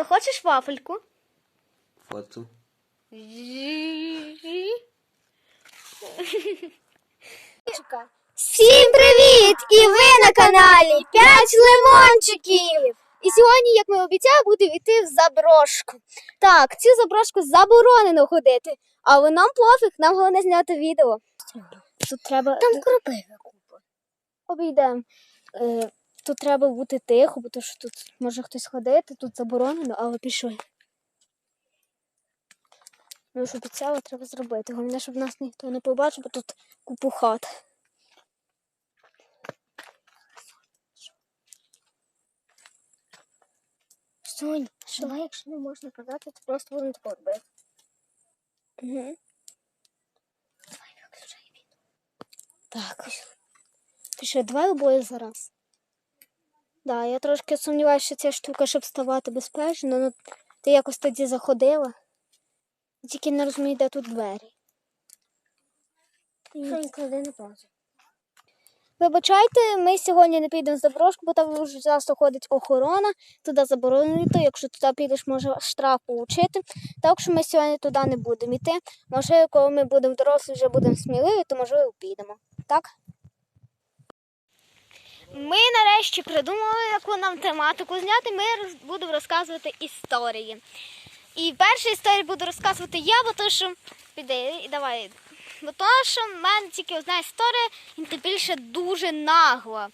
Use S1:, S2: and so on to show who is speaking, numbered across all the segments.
S1: Е, хочеш вафельку?
S2: Фото.
S1: Всім привіт! І ви на каналі 5 лимончиків! І сьогодні, як ми обіцяли, будемо йти в заброшку. Так, цю заброшку заборонено ходити, але нам пофіг, нам головне зняти відео. Тут треба
S3: Там кропива купа.
S1: обійдемо. Е, тут треба бути тихо, бо то, що тут може хтось ходити, тут заборонено, але пішли. Ми ж обіцяли, треба зробити. Головне, щоб нас ніхто не побачив, бо тут купу хат.
S3: Сонь, що якщо не можна казати, то просто тако робити.
S1: Угу.
S3: Давай виключай відео.
S1: Так. Пішли, давай обоє зараз. Да, я трошки сумніваюся, що ця штука, щоб вставати безпечно, ну ти якось тоді заходила. Тільки не розумію, де тут двері.
S3: Сонь, клади на паузу.
S1: Вибачайте, ми сьогодні не підемо в заброшку, бо там дуже часто ходить охорона, туди заборонено. Якщо туди підеш, може штраф получити. Так що ми сьогодні туди не будемо йти. Може, коли ми будемо дорослі, вже будемо сміливі, то можливо підемо. Так? Ми нарешті придумали, яку нам тематику зняти. Ми будемо розказувати історії. І першу історію буду розказувати я, бо то, що піде, і давай. Бо то, що в мене тільки одна історія, і тим більше дуже нагла.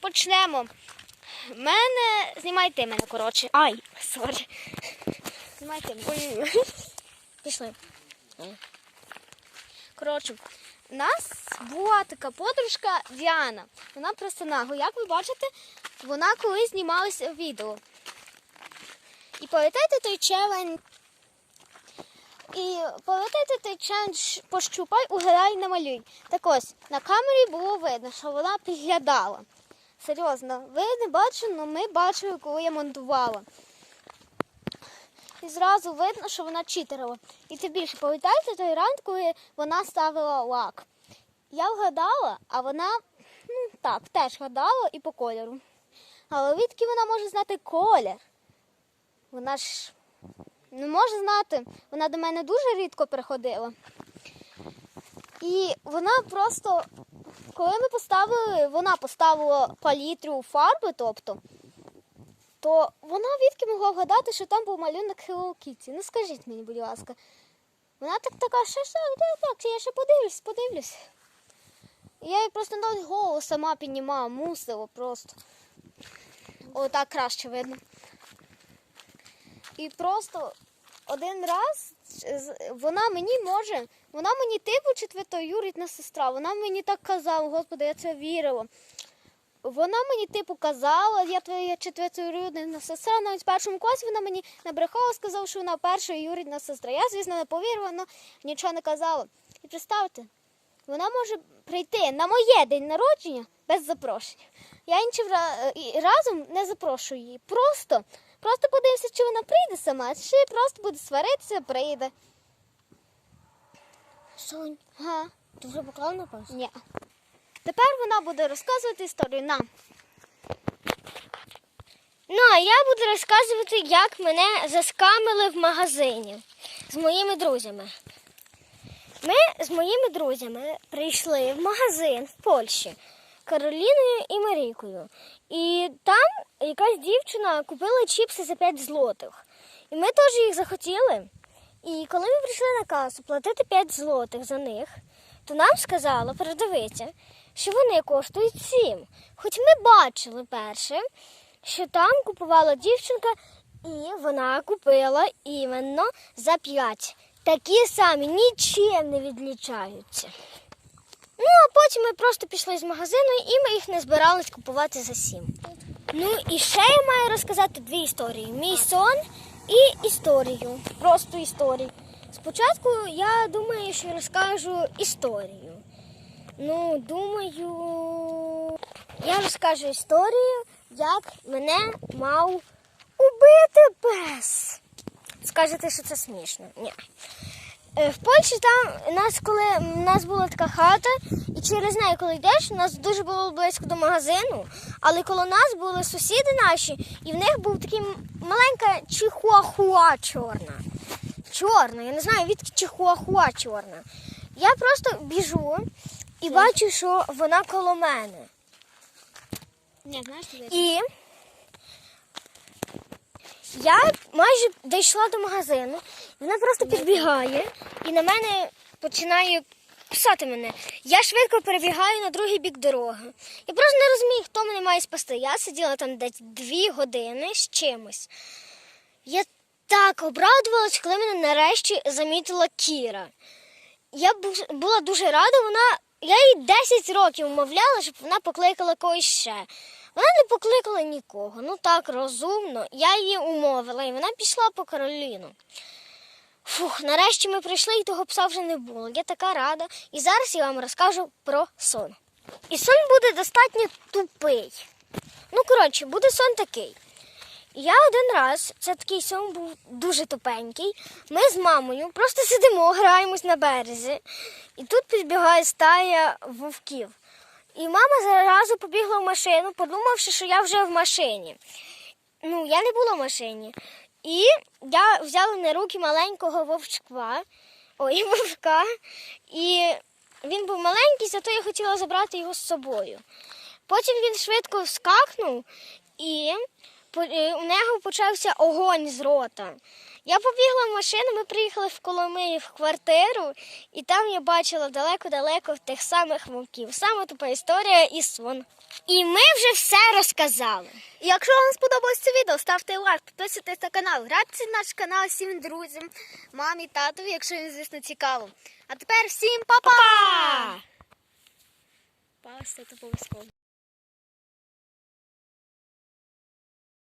S1: Почнемо. Мене. Знімайте мене, коротше. Ай, сорі. Знімайте мене. Пішли. Коротше, у нас була така подружка Діана. Вона просто нагла. Як ви бачите, вона колись знімалася в відео. І пам'ятаєте той челендж? І пам'ятаєте той челендж пощупай, угадай, намалюй. Так ось, на камері було видно, що вона підглядала. Серйозно, ви не бачили, але ми бачили, коли я монтувала. І зразу видно, що вона читерила. І тим більше, пам'ятаєте той ранок, коли вона ставила лак? Я вгадала, а вона ну, так, теж гадала і по кольору. Але відки вона може знати колір? Вона ж не може знати. Вона до мене дуже рідко приходила. І вона просто, коли ми поставили, вона поставила палітру фарби, тобто, то вона відки могла вгадати, що там був малюнок Hello Kitty. Ну скажіть мені, будь ласка. Вона так така, що що, так, так, я ще подивлюсь, подивлюсь. І я їй просто навіть голову сама піднімала, мусила просто. О, так краще видно. І просто один раз вона мені може, вона мені типу четвертою четвертоюрідна сестра. Вона мені так казала, господи, я це вірила. Вона мені типу казала, я твоя четвертоюрідна сестра. Навіть в першому класі вона мені набрехала, сказала, що вона перша юрідна сестра. Я, звісно, не повірила, але нічого не казала. І представте, вона може прийти на моє день народження без запрошення. Я іншим разом не запрошую її. Просто, просто подивимося, чи вона прийде сама, чи просто буде сваритися, прийде.
S3: Сонь,
S1: Ага.
S3: ти вже поклав на паузу?
S1: Ні. Тепер вона буде розказувати історію нам.
S3: Ну, а я буду розказувати, як мене заскамили в магазині з моїми друзями. Ми з моїми друзями прийшли в магазин в Польщі Кароліною і Марійкою. І там якась дівчина купила чіпси за 5 злотих. І ми теж їх захотіли. І коли ми прийшли на касу платити 5 злотих за них, то нам сказала продавиця, що вони коштують 7. Хоч ми бачили перше, що там купувала дівчинка, і вона купила іменно за 5. Такі самі нічим не відлічаються. Ну, а потім ми просто пішли з магазину і ми їх не збирались купувати за 7. Ну і ще я маю розказати дві історії: мій сон і історію. Просто історію. Спочатку я думаю, що розкажу історію. Ну, думаю, я розкажу історію, як мене мав убити пес. Скажете, що це смішно? Ні. Е, В Польщі там нас, коли у нас була така хата, і через неї, коли йдеш, у нас дуже було близько до магазину, але коло нас були сусіди наші, і в них був такий маленька чихуахуа чорна. Чорна, я не знаю, відки чихуахуа чорна. Я просто біжу і бачу, що вона коло мене.
S1: Знаєш,
S3: І я майже дійшла до магазину, вона просто підбігає і на мене починає кусати мене. Я швидко перебігаю на другий бік дороги. Я просто не розумію, хто мене має спасти. Я сиділа там десь дві години з чимось. Я так обрадувалась, коли мене нарешті замітила Кіра. Я була дуже рада, вона. Я їй 10 років умовляла, щоб вона покликала когось ще. Вона не покликала нікого. Ну так, розумно. Я її умовила, і вона пішла по Кароліну. Фух, нарешті ми прийшли, і того пса вже не було. Я така рада. І зараз я вам розкажу про сон. І сон буде достатньо тупий. Ну, коротше, буде сон такий. Я один раз, це такий сон був дуже тупенький. Ми з мамою просто сидимо, граємось на березі, і тут підбігає стая вовків. І мама зразу побігла в машину, подумавши, що я вже в машині. Ну, я не була в машині. І я взяла на руки маленького вовчка, ой, вовка, і він був маленький, зато я хотіла забрати його з собою. Потім він швидко вскакнув, і у нього почався огонь з рота. Я побігла в машину, ми приїхали в Коломиї в квартиру, і там я бачила далеко-далеко тих самих вовків. Саме тупа історія і сон. І ми вже все розказали.
S1: І якщо вам сподобалось це відео, ставте лайк, підписуйтесь на канал, в наш канал всім друзям, мамі, татові, якщо їм, звісно, цікаво. А тепер всім па-па!
S3: Па!
S1: Па, це обов'язково.